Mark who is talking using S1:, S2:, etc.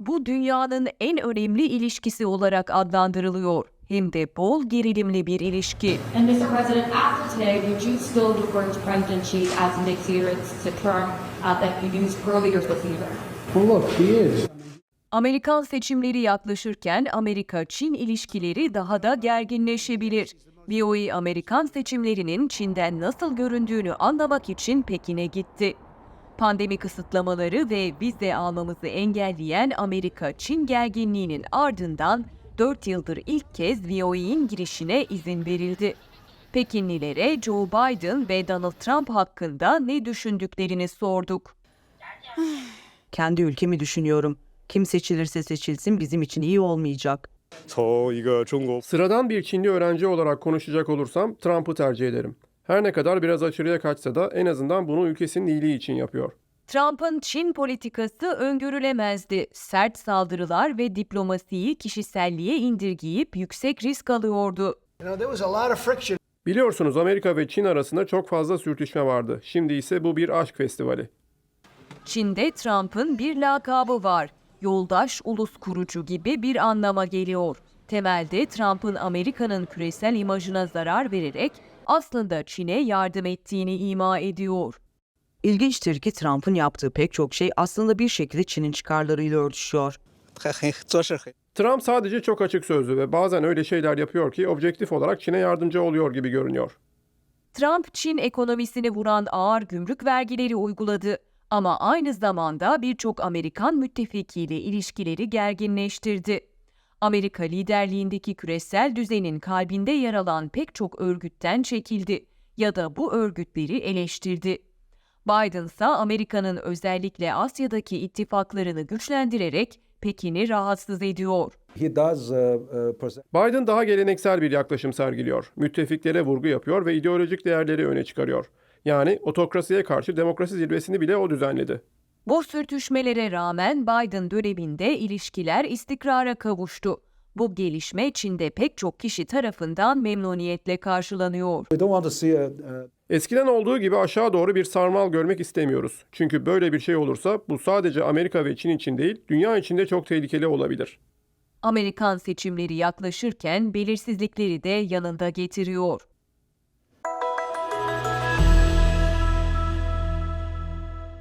S1: Bu dünyanın en önemli ilişkisi olarak adlandırılıyor. Hem de bol gerilimli bir ilişki.
S2: And Mr. President, after today, would you still refer to President Xi as an adherence to term uh, that you used earlier this year?
S3: Well, look, he is.
S1: Amerikan seçimleri yaklaşırken Amerika-Çin ilişkileri daha da gerginleşebilir. VOA Amerikan seçimlerinin Çin'den nasıl göründüğünü anlamak için Pekin'e gitti. Pandemi kısıtlamaları ve vize almamızı engelleyen Amerika-Çin gerginliğinin ardından 4 yıldır ilk kez VOE'nin girişine izin verildi. Pekinlilere Joe Biden ve Donald Trump hakkında ne düşündüklerini sorduk.
S4: Kendi ülkemi düşünüyorum. Kim seçilirse seçilsin bizim için iyi olmayacak.
S5: Sıradan bir Çinli öğrenci olarak konuşacak olursam Trump'ı tercih ederim. Her ne kadar biraz aşırıya kaçsa da en azından bunu ülkesinin iyiliği için yapıyor.
S1: Trump'ın Çin politikası öngörülemezdi. Sert saldırılar ve diplomasiyi kişiselliğe indirgeyip yüksek risk alıyordu.
S5: Biliyorsunuz Amerika ve Çin arasında çok fazla sürtüşme vardı. Şimdi ise bu bir aşk festivali.
S1: Çin'de Trump'ın bir lakabı var. Yoldaş ulus kurucu gibi bir anlama geliyor. Temelde Trump'ın Amerika'nın küresel imajına zarar vererek aslında Çin'e yardım ettiğini ima ediyor.
S4: İlginçtir ki Trump'ın yaptığı pek çok şey aslında bir şekilde Çin'in çıkarlarıyla örtüşüyor.
S5: Trump sadece çok açık sözlü ve bazen öyle şeyler yapıyor ki objektif olarak Çin'e yardımcı oluyor gibi görünüyor.
S1: Trump Çin ekonomisini vuran ağır gümrük vergileri uyguladı ama aynı zamanda birçok Amerikan müttefikiyle ilişkileri gerginleştirdi. Amerika liderliğindeki küresel düzenin kalbinde yer alan pek çok örgütten çekildi ya da bu örgütleri eleştirdi. Biden ise Amerika'nın özellikle Asya'daki ittifaklarını güçlendirerek Pekin'i rahatsız ediyor.
S6: Uh, uh,
S5: Biden daha geleneksel bir yaklaşım sergiliyor. Müttefiklere vurgu yapıyor ve ideolojik değerleri öne çıkarıyor. Yani otokrasiye karşı demokrasi zirvesini bile o düzenledi.
S1: Bu sürtüşmelere rağmen Biden döneminde ilişkiler istikrara kavuştu. Bu gelişme Çin'de pek çok kişi tarafından memnuniyetle karşılanıyor.
S5: Eskiden olduğu gibi aşağı doğru bir sarmal görmek istemiyoruz. Çünkü böyle bir şey olursa bu sadece Amerika ve Çin için değil, dünya için de çok tehlikeli olabilir.
S1: Amerikan seçimleri yaklaşırken belirsizlikleri de yanında getiriyor.